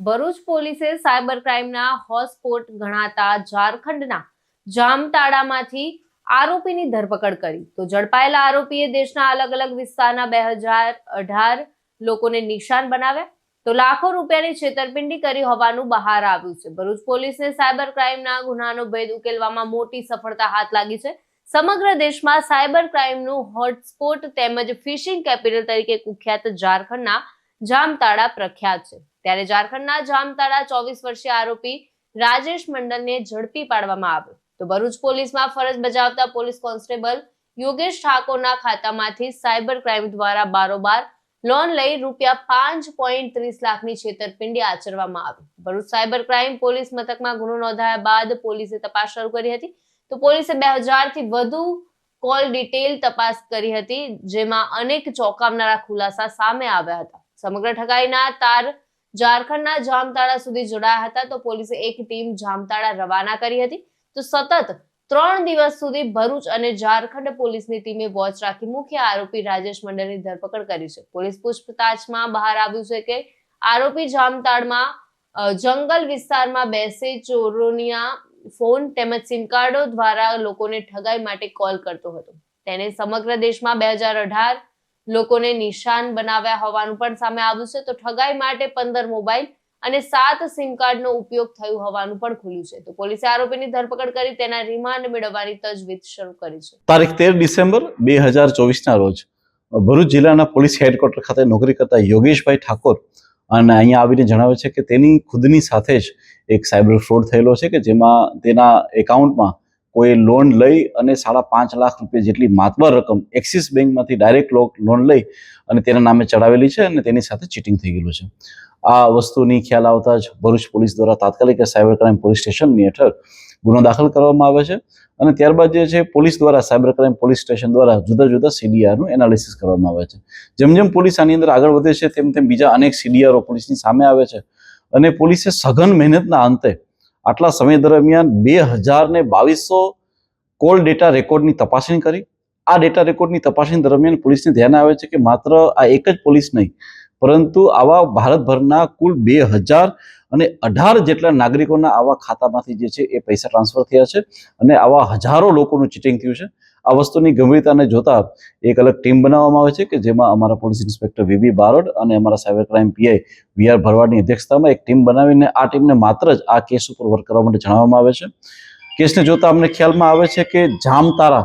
ભરૂચ પોલીસે cyber ક્રાઇમના hotspot ગણાતા ઝારખંડના જામતાડામાંથી આરોપીની ધરપકડ કરી. તો ઝડપાયેલા આરોપીએ દેશના અલગ અલગ વિસ્તારના બે હજાર અઢાર લોકોને નિશાન બનાવ્યા. તો લાખો રૂપિયાની છેતરપિંડી કરી હોવાનું બહાર આવ્યું છે. ભરૂચ પોલીસને સાયબર ક્રાઇમના ગુનાનો ભેદ ઉકેલવામાં મોટી સફળતા હાથ લાગી છે. સમગ્ર દેશમાં સાયબર ક્રાઇમનું હોટસ્પોટ તેમજ ફિશિંગ કેપિટલ તરીકે કુખ્યાત ઝારખંડના જામતાડા પ્રખ્યાત છે. ત્યારે ઝારખંડના જામતાડા ચોવીસ વર્ષીય આરોપી રાજેશ મંડલને ઝડપી પાડવામાં આવ્યો. તો ભરૂચ પોલીસમાં ફરજ બજાવતા પોલીસ કોન્સ્ટેબલ યોગેશ ઠાકોરના ખાતામાંથી સાયબર ક્રાઇમ દ્વારા બારોબાર લોન લઈ રૂપિયા પાંચ પોઈન્ટ ત્રીસ લાખની છેતરપિંડી આચરવામાં આવી. ભરૂચ સાયબર ક્રાઇમ પોલીસ મથકમાં ગુનો નોંધાયા બાદ પોલીસે તપાસ શરૂ કરી હતી. તો પોલીસે બે હજારથી વધુ કોલ ડિટેલ તપાસ કરી હતી, જેમાં અનેક ચોંકાવનારા ખુલાસા સામે આવ્યા હતા. સમગ્ર ઠગાઈના તાર ઝારખંડના જામતાળા સુધી જોડાયા હતા તો પોલીસે એક ટીમ જામતાળા રવાના કરી હતી. તો સતત ત્રણ દિવસ સુધી ભરૂચ અને ઝારખંડ પોલીસની ટીમે વોચ રાખી મુખ્ય આરોપી રાજેશ મંડળની ધરપકડ કરી છે. પોલીસ પૂછતાછમાં બહાર આવ્યું છે કે આરોપી જામતાળમાં જંગલ વિસ્તારમાં બેસે ચોરોનિયા ફોન તેમજ સિમ કાર્ડો દ્વારા લોકોને ઠગાઈ માટે કોલ કરતો હતો. તેને સમગ્ર દેશમાં બે હજાર અઢાર લોકોને નિશાન બનાવ્યા હોવાનું પણ સામે આવ્યું છે. તો ઠગાઈ માટે પંદર મોબાઈલ અને સાત સિમ કાર્ડનો ઉપયોગ થયું હોવાનું પણ ખુલ્યું છે. તો પોલીસે આરોપીની ધરપકડ કરી, તેના રિમાન્ડ મેળવવાની તજવીજ શરૂ કરી છે. તારીખ તેર ડિસેમ્બર બે હજાર ચોવીસના રોજ ભરૂચ જિલ્લાના પોલીસ હેડક્વાર્ટર ખાતે નોકરી કરતા યોગેશભાઈ ઠાકોર અને અહીંયા આવીને જણાવે છે કે તેની ખુદની સાથે જ એક સાયબર ફ્રોડ થયેલો છે કે જેમાં તેના એકાઉન્ટમાં કોઈ લોન લઈ અને સાડા પાંચ લાખ રૂપિયા જેટલી માતબર રકમ એક્સિસ બેંકમાંથી ડાયરેક્ટ લોન લઈ અને તેના નામે ચડાવેલી છે અને તેની સાથે ચીટિંગ થઈ ગયેલું છે. આ વસ્તુની ખ્યાલ આવતા જ ભરૂચ પોલીસ દ્વારા તાત્કાલિક સાયબર ક્રાઇમ પોલીસ સ્ટેશનની હેઠળ ગુનો દાખલ કરવામાં આવે છે અને ત્યારબાદ જે છે પોલીસ દ્વારા સાયબર ક્રાઇમ પોલીસ સ્ટેશન દ્વારા જુદા જુદા સીડીઆરનું એનાલિસિસ કરવામાં આવે છે. જેમ જેમ પોલીસ આની અંદર આગળ વધે છે, તેમ તેમ બીજા અનેક સીડીઆરઓ પોલીસની સામે આવે છે અને પોલીસે સઘન મહેનતના અંતે આટલા સમય દરમિયાન બે હજાર ને બાવીસો કોલ ડેટા રેકોર્ડની તપાસણી કરી. આ ડેટા રેકોર્ડની તપાસણી દરમિયાન પોલીસને ધ્યાન આવે છે કે માત્ર આ એક જ પોલીસ નહીં, પરંતુ આવા ભારતભરના કુલ બે હજાર અને અઢાર જેટલા નાગરિકોના આવા ખાતામાંથી જે છે એ પૈસા ટ્રાન્સફર થયા છે અને આવા હજારો લોકોનું ચીટિંગ થયું છે. આ વસ્તુની ગંભીરતાને જોતા એક અલગ ટીમ બનાવવામાં આવે છે કે જેમાં અમારા પોલીસ ઇન્સ્પેક્ટર વીબી બારોડ અને અમારા cyber crime PI V R ભરવાડની અધ્યક્ષતામાં એક ટીમ બનાવીને આ ટીમને માત્ર જ આ કેસ ઉપર વર્ક કરવા માટે જણાવવામાં આવે છે. કેસને જોતા અમને ખ્યાલમાં આવે છે કે જામતારા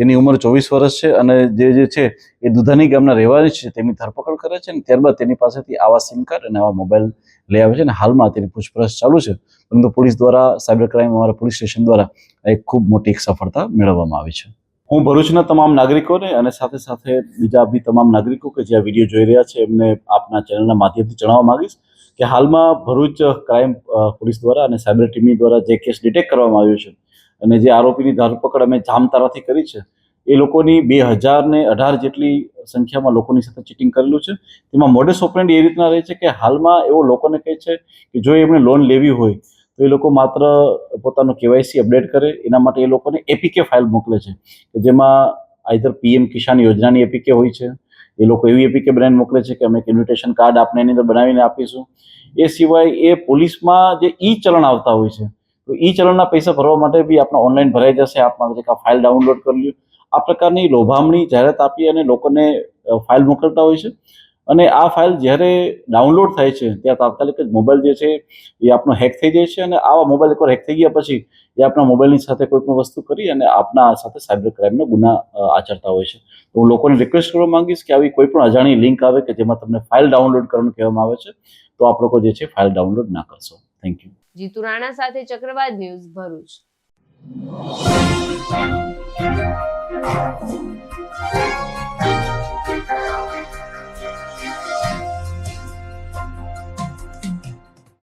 જેની ઉંમર ચોવીસ વર્ષ છે અને જે જે છે એ દુધાની ગામના રહેવાની છે, તેમની ધરપકડ કરે છે અને ત્યારબાદ તેની પાસેથી આવા સિમ કાર્ડ અને આવા મોબાઈલ લઈ આવે છે અને હાલમાં તેની પૂછપરછ ચાલુ છે. પરંતુ પોલીસ દ્વારા, સાયબર ક્રાઇમ અમારા પોલીસ સ્ટેશન દ્વારા એક ખૂબ મોટી એક સફળતા મેળવવામાં આવી છે. હું ભરૂચના તમામ નાગરિકોને અને સાથે સાથે બીજા બી તમામ નાગરિકો કે જે આ વીડિયો જોઈ રહ્યા છે, એમને આપના ચેનલના માધ્યમથી જણાવવા માંગીશ કે હાલમાં ભરૂચ ક્રાઇમ પોલીસ દ્વારા અને સાયબર ટીમની દ્વારા જે કેસ ડિટેક્ટ કરવામાં આવ્યો છે અને જે આરોપીની ધરપકડ અમે જામતારાથી કરી છે, એ લોકોની બે હજાર ને અઢાર જેટલી સંખ્યામાં લોકોની સાથે ચીટિંગ કરેલું છે. તેમાં મોડેસ ઓપરેન્ડ એ રીતના રહે છે કે હાલમાં એવો લોકોને કહે છે કે જો એમણે લોન લેવી હોય, તો એ લોકો માત્ર પોતાનું કેવાયસી અપડેટ કરે, એના માટે એ લોકોને એપીકે ફાઇલ મોકલે છે, કે જેમાં આઈધર પીએમ કિસાન યોજનાની એપીકે હોય છે. એ લોકો એવી એપીકે બનાવીને મોકલે છે કે અમે ઇન્વિટેશન કાર્ડ આપને એની અંદર બનાવીને આપીશું. એ સિવાય એ પોલીસમાં જે ઈ ચલણ આવતા હોય છે તો ઈ ચલણના પૈસા ભરવા માટે બી આપણે ઓનલાઈન ભરાઈ જશે. આપમાં આ ફાઇલ ડાઉનલોડ કરી લ્યો. આ પ્રકારની લોભામણી જાહેરાત આપી અને લોકોને ફાઇલ મોકલતા હોય છે. અને આ ફાઇલ જ્યારે ડાઉનલોડ થાય છે, ત્યાં તાત્કાલિક જ મોબાઈલ જે છે, એ આપણો હેક થઈ જાય છે અને આવા મોબાઈલ એકવાર હેક થઈ ગયા પછી, એ આપણા મોબાઈલની સાથે કોઈ પણ વસ્તુ કરી અને આપના સાથે સાયબર ક્રાઇમનો ગુના આચરતા હોય છે. તો હું લોકોને રિક્વેસ્ટ કરવા માંગીશ કે આવી કોઈ પણ અજાણી લિંક આવે કે જેમાં તમને ફાઇલ ડાઉનલોડ કરવાનું કહેવામાં આવે છે, તો આપ લોકો જે છે ફાઇલ ડાઉનલોડ ના કરશો. થેન્ક યુ જીતુ રાણા સાથે ચક્રવાત ન્યૂઝ ભરૂચ.